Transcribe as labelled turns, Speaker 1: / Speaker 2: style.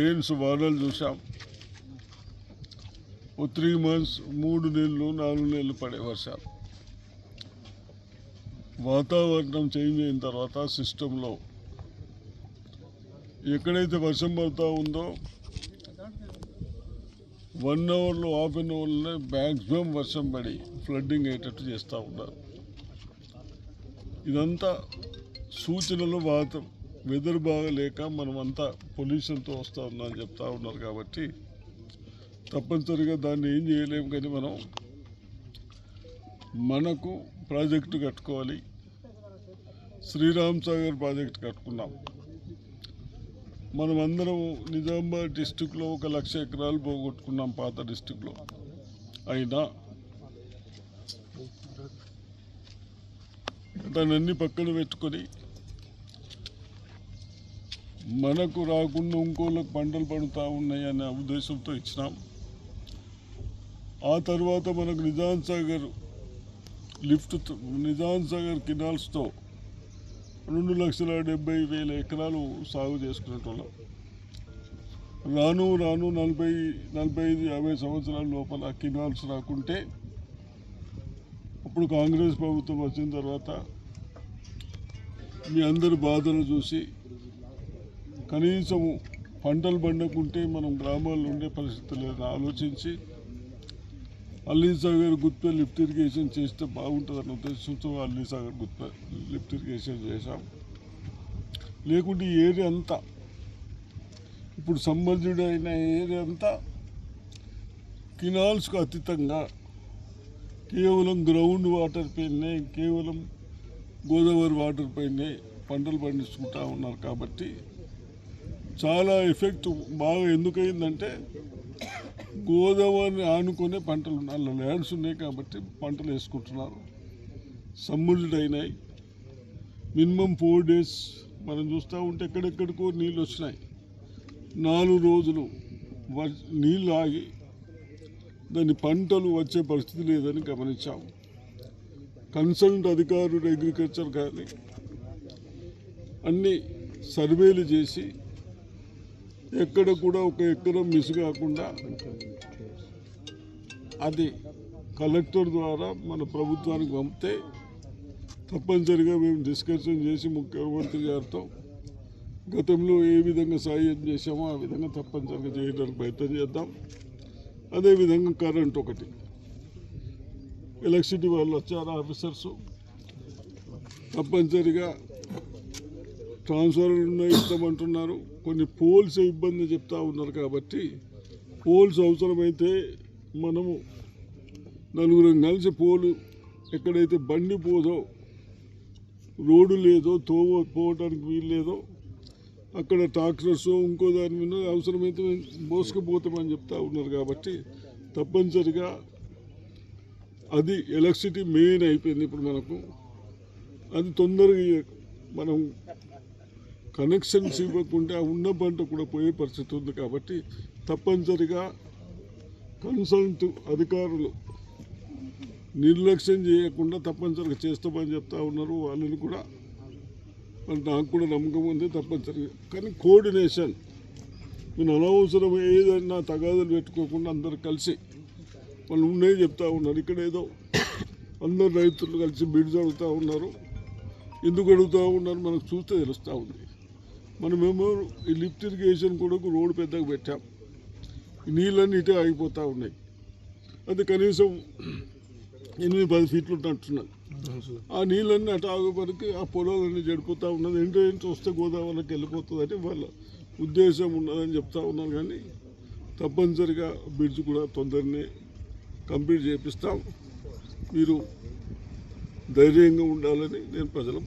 Speaker 1: Rains వానలు చూసాం ఓ three months మూడు నెలలు నాలుగు నెలలు పడే వర్షాలు. వాతావరణం చేంజ్ అయిన తర్వాత సిస్టంలో ఎక్కడైతే వర్షం పడుతూ ఉందో వన్ అవర్లో హాఫ్ అన్ అవర్లోనే మ్యాక్సిమం వర్షం పడి ఫ్లడ్డింగ్ అయ్యేటట్టు చేస్తూ ఉన్నారు. ఇదంతా సూచనలు వాత వెదర్ బాగలేక మనమంతా పొల్యూషన్తో వస్తూ ఉన్నామని చెప్తా ఉన్నారు కాబట్టి తప్పనిసరిగా దాన్ని ఏం చేయలేము కానీ మనం మనకు ప్రాజెక్టు కట్టుకోవాలి. శ్రీరామ్ సాగర్ ప్రాజెక్ట్ కట్టుకున్నాం. మనం అందరం నిజామాబాద్ డిస్టిక్లో ఒక లక్ష ఎకరాలు పోగొట్టుకున్నాం పాత డిస్టిక్లో అయినా దాన్ని అన్ని పక్కన పెట్టుకొని మనకు రాకుండా ఇంకోళ్ళకి పంటలు పడుతూ ఉన్నాయి అనే ఉద్దేశంతో ఇచ్చినాం. ఆ తర్వాత మనకు నిజాం సాగర్ లిఫ్ట్ నిజాం సాగర్ కినాల్స్తో రెండు లక్షల డెబ్బై వేల ఎకరాలు సాగు చేసుకునేటోళ్ళం. రాను రాను నలభై నలభై ఐదు యాభై సంవత్సరాల లోపల కినాల్స్ రాకుంటే అప్పుడు కాంగ్రెస్ ప్రభుత్వం వచ్చిన తర్వాత మీ అందరి బాధలు చూసి కనీసము పంటలు పండకుంటే మనం గ్రామాల్లో ఉండే పరిస్థితి లేదని ఆలోచించి అల్లీ సాగర్ గుత్పే లిఫ్ట్ ఇరిగేషన్ చేస్తే బాగుంటుందన్న ఉద్దేశంతో అల్లీ సాగర్ గుత్పే లిఫ్ట్ ఇరిగేషన్ చేశాం. లేకుంటే ఏరియా అంతా ఇప్పుడు సంబంధుడు అయిన ఏరియా అంతా కినాల్స్కు అతీతంగా కేవలం గ్రౌండ్ వాటర్ పైనే కేవలం గోదావరి వాటర్ పైనే పంటలు పండించుకుంటా ఉన్నారు కాబట్టి చాలా ఎఫెక్ట్ బాగా ఎందుకయిందంటే గోదావరిని ఆనుకునే పంటలు ఉన్నాయి. ల్యాండ్స్ ఉన్నాయి కాబట్టి పంటలు వేసుకుంటున్నారు. సమ్ముల్డ్ అయినాయి. మినిమం ఫోర్ డేస్ మనం చూస్తూ ఉంటే ఎక్కడెక్కడికో నీళ్ళు వచ్చినాయి. నాలుగు రోజులు వ- నీళ్ళు ఆగి దాని పంటలు వచ్చే పరిస్థితి లేదని గమనించాము. కన్సల్ట్ అధికారులు అగ్రికల్చర్ కానీ అన్ని సర్వేలు చేసి ఎక్కడ కూడా ఒక ఎకరం మిస్ కాకుండా అది కలెక్టర్ ద్వారా మన ప్రభుత్వానికి పంపితే తప్పనిసరిగా మేము డిస్కషన్ చేసి ముఖ్యమంత్రి గారితో గతంలో ఏ విధంగా సాయం చేశామో ఆ విధంగా తప్పనిసరిగా చేయడానికి ప్రయత్నం చేద్దాం. అదేవిధంగా కరెంట్ ఒకటి. ఎలక్ట్రిసిటీ వాళ్ళు వచ్చారు ఆఫీసర్స్ తప్పనిసరిగా ట్రాన్స్ఫర్లు ఉన్నాయి ఇస్తామంటున్నారు కొన్ని పోల్స్ ఇబ్బంది చెప్తా ఉన్నారు కాబట్టి పోల్స్ అవసరమైతే మనము నలుగురం కలిసి పోలు ఎక్కడైతే బండి పోదో రోడ్డు లేదో తోవ పోవడానికి వీలు లేదో అక్కడ ట్రాక్టర్స్ ఇంకో దాని మీద అవసరమైతే మోసుకుపోతామని చెప్తా ఉన్నారు కాబట్టి తప్పనిసరిగా అది ఎలక్ట్రిసిటీ మెయిన్ అయిపోయింది ఇప్పుడు మనకు. అది తొందరగా మనం కనెక్షన్స్ ఇవ్వకుండా ఉన్న పంట కూడా పోయే పరిస్థితి ఉంది కాబట్టి తప్పనిసరిగా కన్సల్ట్ అధికారులు నిర్లక్ష్యం చేయకుండా తప్పనిసరిగా చేస్తామని చెప్తా ఉన్నారు. వాళ్ళని కూడా నాకు కూడా నమ్మకం ఉంది తప్పనిసరిగా. కానీ కోఆర్డినేషన్ నేను అనవసరం ఏదైనా తగాదులు పెట్టుకోకుండా అందరు కలిసి వాళ్ళు ఉన్నాయి చెప్తా ఉన్నారు. ఇక్కడ ఏదో అందరు రైతులు కలిసి బిడ్స్ అడుగుతూ ఉన్నారు. ఎందుకు అడుగుతూ ఉన్నారు? మనకు చూస్తే తెలుస్తూ ఉంది. మనమేమో ఈ లిఫ్ట్ ఇరిగేషన్ కూడా రోడ్డు పెద్దగా పెట్టాం. నీళ్ళన్నీ ఇటే ఆగిపోతూ ఉన్నాయి. అది కనీసం ఎనిమిది పది ఫీట్లు ఉంటున్నది ఆ నీళ్ళన్నీ అటు ఆగేపరికి ఆ పొలాలన్నీ చెడిపోతూ ఉన్నది. ఎంటో ఎంటో వస్తే గోదావరికి వెళ్ళిపోతుందని వాళ్ళ ఉద్దేశం ఉన్నదని చెప్తా ఉన్నారు కానీ తప్పనిసరిగా బ్రిడ్జ్ కూడా తొందరనే కంప్లీట్ చేపిస్తాం. మీరు ధైర్యంగా ఉండాలని నేను ప్రజలకు